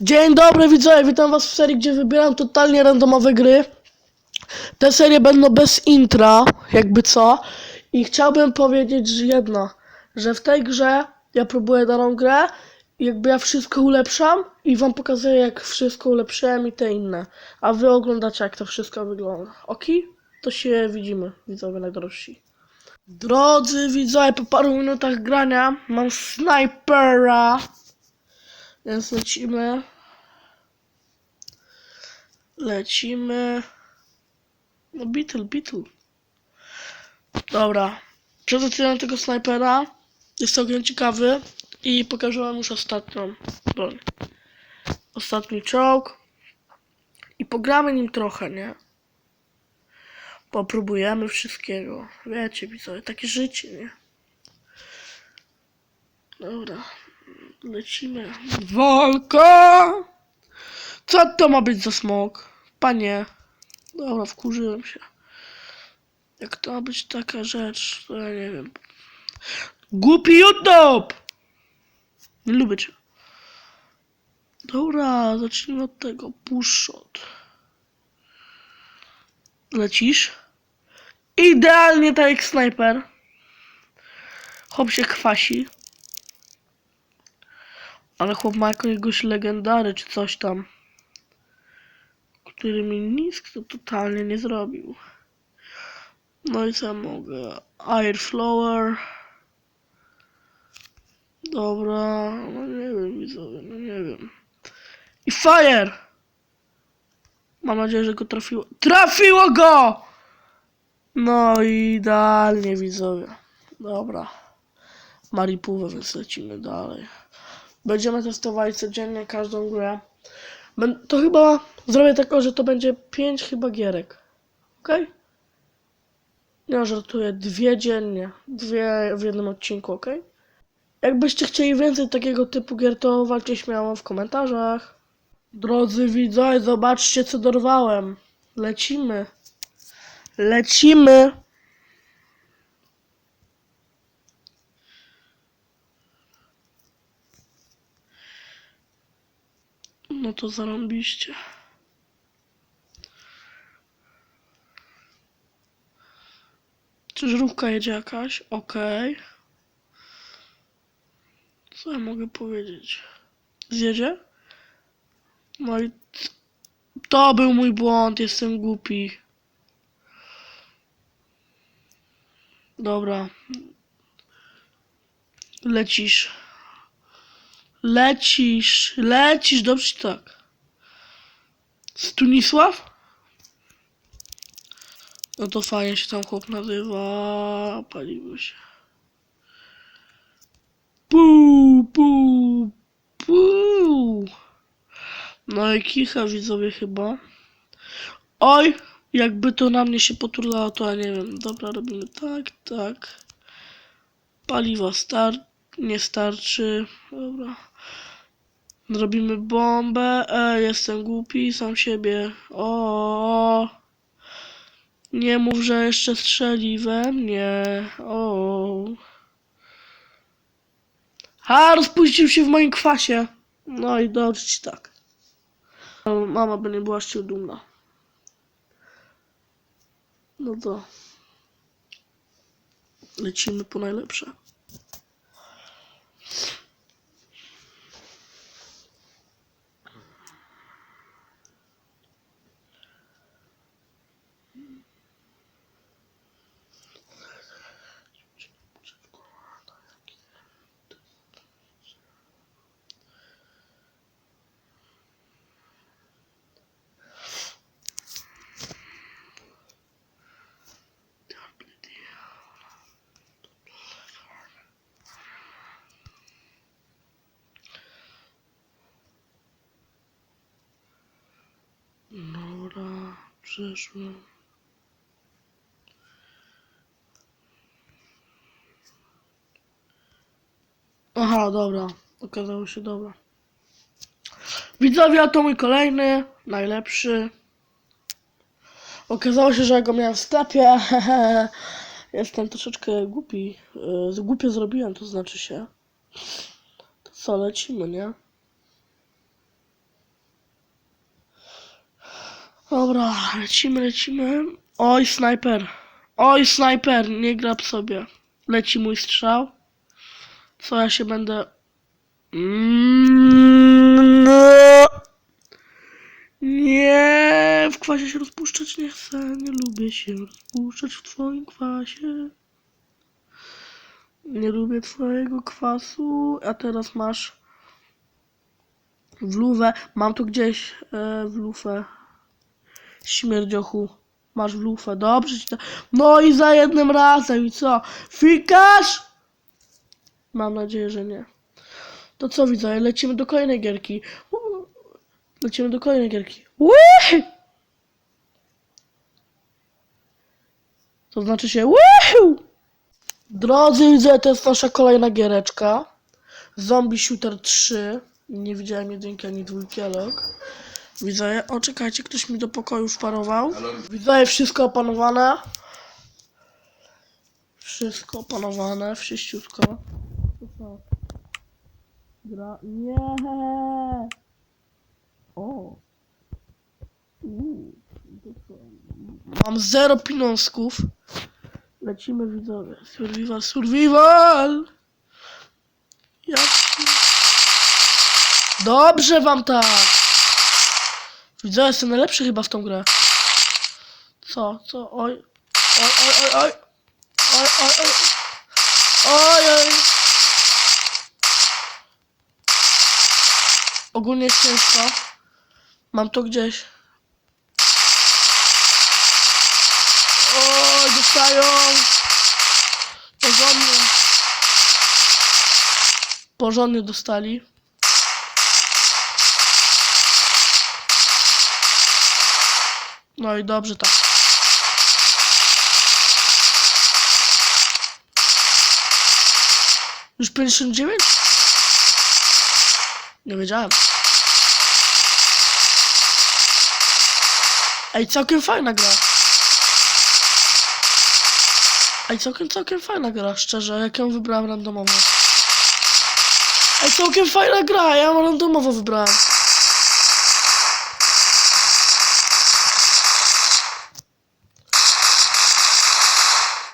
Dzień dobry widzowie, witam was w serii, gdzie wybieram totalnie randomowe gry. Te serie będą bez intra, jakby co. I chciałbym powiedzieć że jedno, że w tej grze ja próbuję daną grę jakby ja wszystko ulepszam i wam pokazuję jak wszystko ulepszyłem i te inne. A wy oglądacie jak to wszystko wygląda. Oki? To się widzimy, widzowie najdrożsi. Drodzy widzowie, po paru minutach grania mam snajpera. Więc lecimy. Lecimy. No Beetle, Beetle. Dobra. Przedstawiam tego snajpera. Jest całkiem ciekawy. I pokażę wam już ostatnią broń. Ostatni czołg. I pogramy nim trochę, nie? Popróbujemy wszystkiego. Wiecie, widzowie, takie życie, nie? Dobra. Lecimy. Walka! Co to ma być za smok? Panie. Dobra, wkurzyłem się. Jak to ma być taka rzecz, to ja nie wiem. Głupi YouTube! Nie lubię cię. Dobra, zacznijmy od tego. Push shot. Lecisz? Idealnie tak jak snajper. Chłop się kwasi. Ale chłop ma jakiegoś legendary czy coś tam. Który mi nic to totalnie nie zrobił. No i co mogę? Air flower. Dobra, no nie wiem widzowie, no nie wiem. I fire! Mam nadzieję, że go trafiło. Trafiło go! No i idealnie widzowie. Dobra. Maripówę, więc lecimy dalej. Będziemy testowali codziennie każdą grę. To chyba zrobię tako, że to będzie 5 chyba gierek. Ok? Nie żartuję, dwie dziennie. Dwie w jednym odcinku, ok? Jakbyście chcieli więcej takiego typu gier, to walcie śmiało w komentarzach. Drodzy widzowie, zobaczcie co dorwałem. Lecimy. Lecimy. No to zarąbiście. Czy żrówka jedzie jakaś? Okej. Co ja mogę powiedzieć? Zjedzie? No i to był mój błąd, jestem głupi. Dobra. Lecisz. Lecisz, lecisz, dobrze tak. Stunisław? No to fajnie się tam chłop nazywa. Paliło się. Puu, puu, puu. No i kicha widzowie chyba. Oj, jakby to na mnie się poturlało, to ja nie wiem. Dobra, robimy tak, tak. Paliwa star nie starczy. Dobra. Zrobimy bombę. E, jestem głupi, sam siebie. O. Nie mów, że jeszcze strzeli we mnie. O. A, rozpuścił się w moim kwasie. No i dobrze ci tak. Mama by nie była z dumna. No to. Lecimy po najlepsze. Dobra, przeszłem. Aha, dobra. Okazało się dobra. Widzowie, to mój kolejny, najlepszy. Okazało się, że ja go miałem w sklepie. Jestem troszeczkę głupi. Yy, Głupio zrobiłem, to znaczy się. To co, lecimy, nie? Dobra, lecimy, lecimy. Oj, snajper. Oj, snajper, nie grab sobie. Leci mój strzał. Co ja się będę... Mm, no. Nie, w kwasie się rozpuszczać nie chcę. Nie lubię się rozpuszczać w twoim kwasie. Nie lubię twojego kwasu. A teraz masz w. Mam tu gdzieś e, w lufę. Śmierdziochu. Masz lufę. Dobrze ci to. No i za jednym razem. I co? Fikasz? Mam nadzieję, że nie. To co widzę? Lecimy do kolejnej gierki. Uuu. Lecimy do kolejnej gierki. Ui! To znaczy się Woohoo! Drodzy widzę, to jest nasza kolejna giereczka. Zombie Shooter 3. Nie widziałem jedynki ani dwójki, ale. Widzę, o czekajcie, ktoś mi do pokoju wparował. Widzę, wszystko opanowane. Wszystko opanowane, wszyściutko. To co? Gra... Nie! O! Uuu? Mam zero pieniążków. Lecimy widzowie. Survival, survival! Jak... Dobrze wam tak! Widzę, jestem najlepszy chyba w tą grę. Co, co? Oj. Oj, oj, oj, oj. Oj, oj, oj. Oj, oj. Ogólnie ciężko. Mam to gdzieś. Oj, dostają. Porządnie. Porządnie dostali. No i dobrze tak. Już 59? Nie wiedziałem. Ej, całkiem fajna gra. Ej, całkiem, całkiem fajna gra, szczerze, jak ją wybrałem randomowo. Ej, całkiem fajna gra, ja ją randomowo wybrałem.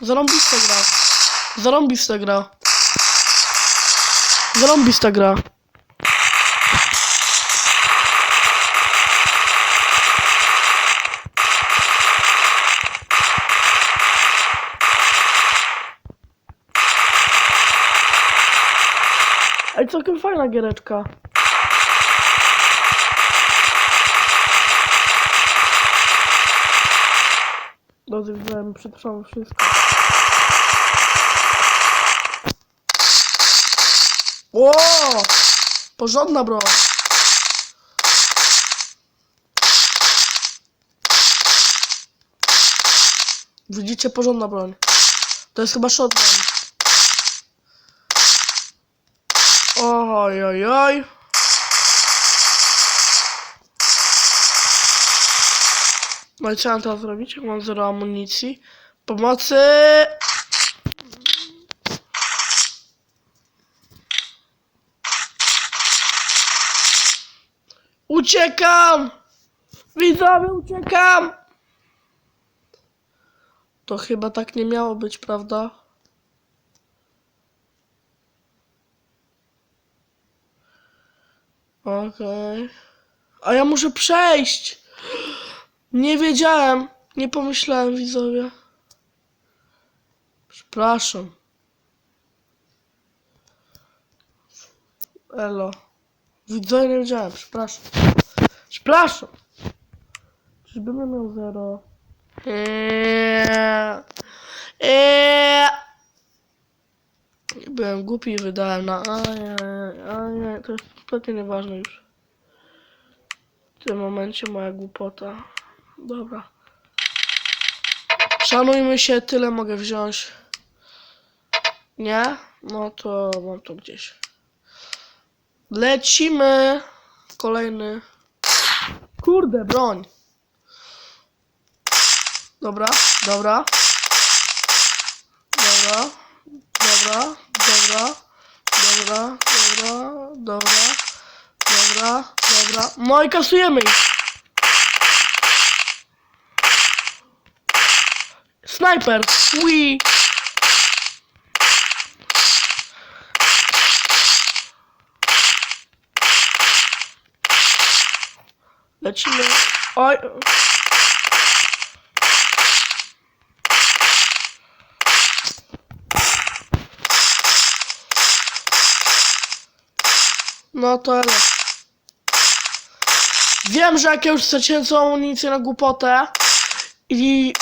Zarąbista gra. Zarąbista gra. Zarąbista gra. Ej, całkiem fajna giereczka. Drodzy widziałem, przetrwałem wszystko. O! Porządna broń. Widzicie, porządna broń. To jest chyba shotgun. Oj, oj, oj. No i mam teraz zrobić? Jak mam zero amunicji. Pomocy! Uciekam! Widzowie, uciekam! To chyba tak nie miało być, prawda? Okej. A ja muszę przejść! Nie wiedziałem. Nie pomyślałem, widzowie. Przepraszam. Elo. Widzowie, nie wiedziałem. Przepraszam. Przepraszam. Czyżbym miał zero? Eee. Eee. Byłem głupi i wydałem na... Ajaj, ajaj, to jest kompletnie nieważne już. W tym momencie moja głupota. Dobra. Szanujmy się, tyle mogę wziąć. Nie? No to mam to gdzieś. Lecimy. Kolejny. Kurde, broń. Dobra, dobra. Dobra, dobra, dobra, dobra, dobra, dobra, dobra, dobra. No i kasujemy ich. Snajper! Ui! Lecimy. Oj! No to elo. Wiem, że jak ja już straciłem całą amunicję na głupotę i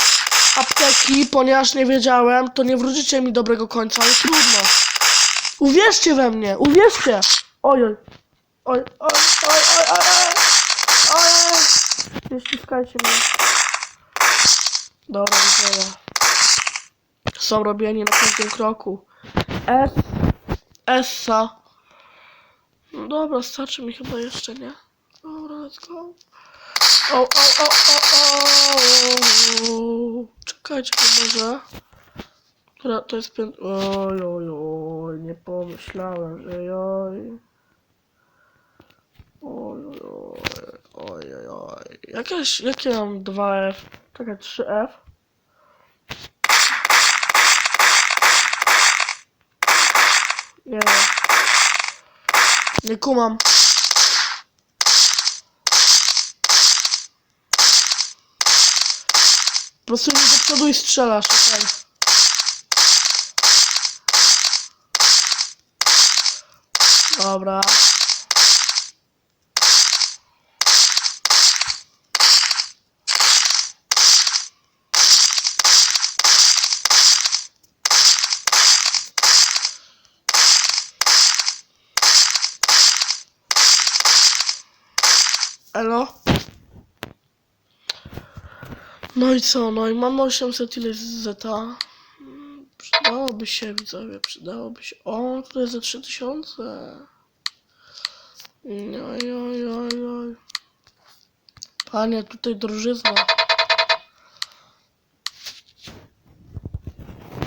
apteki, ponieważ nie wiedziałem, to nie wrócicie mi dobrego końca, ale trudno. Uwierzcie we mnie, uwierzcie! Ojoj. Oj, oj, oj, oj, oj, oj, oj. Nie ściskajcie mnie. Dobra, widzę. Są robieni na każdym kroku. S. Essa. No dobra, starczy mi chyba jeszcze, nie? Dobra, let's go. O, o, o, o, o. Czekajcie, może. Która to jest pięt... Oj, oj, oj, nie pomyślałem, że oj. Oj, oj, oj, oj, oj. Jakieś, jakie mam 2F? Czekaj, 3F? Nie. Nie kumam. Pracujmy do przodu i strzelasz, okej. Okay. Dobra. No i co? No i mam 800 ileś z zeta. Przydałoby się, widzowie, przydałoby się. O, tutaj za 3000. Oj, oj, oj, oj. Panie, tutaj drożyzna.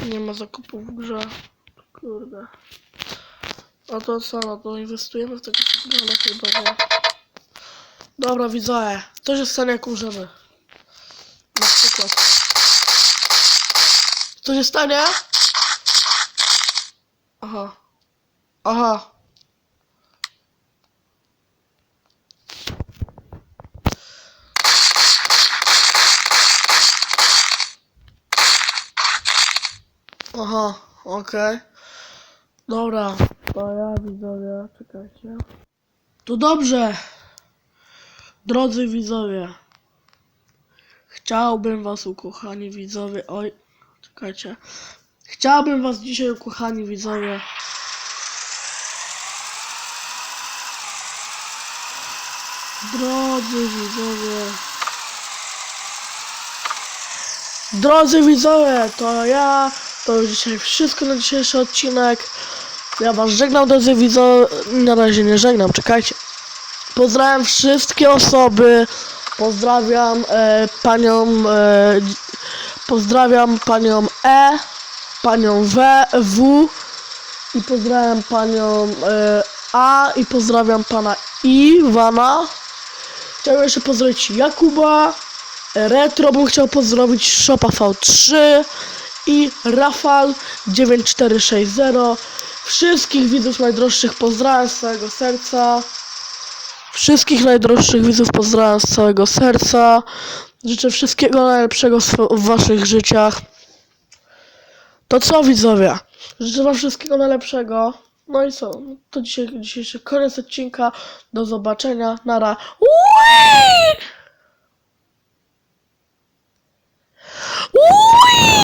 Nie ma zakupów w grze. Kurde. No to co, no to inwestujemy w tego sygnale chyba, nie? Dobra, widzowie. To się stanie jak umrzemy. Przykład. Co się stanie? Aha. Aha. Aha, okej. Dobra, to ja widzowie, czekajcie. To dobrze. Drodzy widzowie, chciałbym was, ukochani widzowie, oj, czekajcie, chciałbym was dzisiaj, ukochani widzowie, drodzy widzowie, drodzy widzowie, to ja, to już dzisiaj wszystko na dzisiejszy odcinek, ja was żegnam, drodzy widzowie, na razie nie żegnam, czekajcie. Pozdrawiam wszystkie osoby. Pozdrawiam e, panią. E, pozdrawiam panią E, panią W, W i pozdrawiam panią e, A i pozdrawiam pana Iwana. Chciałbym jeszcze pozdrowić Jakuba, Retro bym chciał pozdrowić Shopa V3 i Rafal 9460. Wszystkich widzów najdroższych pozdrawiam z całego serca. Wszystkich najdroższych widzów pozdrawiam z całego serca. Życzę wszystkiego najlepszego w waszych życiach. To co widzowie? Życzę wam wszystkiego najlepszego. No i co? To dzisiaj, dzisiejszy koniec odcinka. Do zobaczenia. Nara. Ui! Ui!